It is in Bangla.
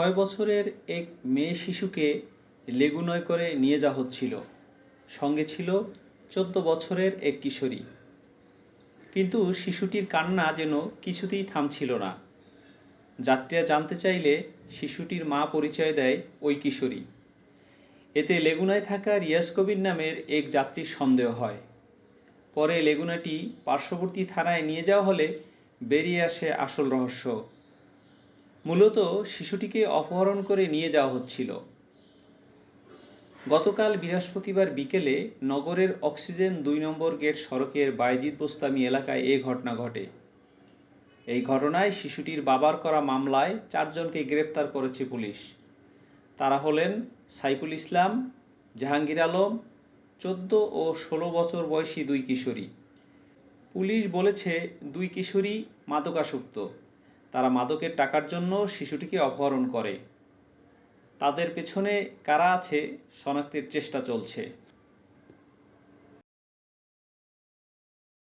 ছয় বছরের এক মেয়ে শিশুকে লেগুনয় করে নিয়ে যাওয়া হচ্ছিল। সঙ্গে ছিল চোদ্দ বছরের এক কিশোরী। কিন্তু শিশুটির কান্না যেন কিছুতেই থামছিল না। যাত্রীরা জানতে চাইলে শিশুটির মা পরিচয় দেয় ওই কিশোরী। এতে লেগুনায় থাকা রিয়াজ কবির নামের এক যাত্রীর সন্দেহ হয়। পরে লেগুনাটি পার্শ্ববর্তী থানায় নিয়ে যাওয়া হলে বেরিয়ে আসে আসল রহস্য। মূলত শিশুটিকে অপহরণ করে নিয়ে যাওয়া হচ্ছিল। গতকাল বৃহস্পতিবার বিকেলে নগরের অক্সিজেন দুই নম্বর গেট সড়কের বাইজিদ বোস্তামি এলাকায় এ ঘটনা ঘটে। এই ঘটনায় শিশুটির বাবার করা মামলায় চারজনকে গ্রেপ্তার করেছে পুলিশ। তারা হলেন সাইফুল ইসলাম, জাহাঙ্গীর আলম, চোদ্দ ও ষোলো বছর বয়সী দুই কিশোরী। পুলিশ বলেছে দুই কিশোরী মাদকাসক্ত। তারা মাদকের টাকার জন্য শিশুটিকে অপহরণ করে। তাদের পেছনে কারা আছে শনাক্তের চেষ্টা চলছে।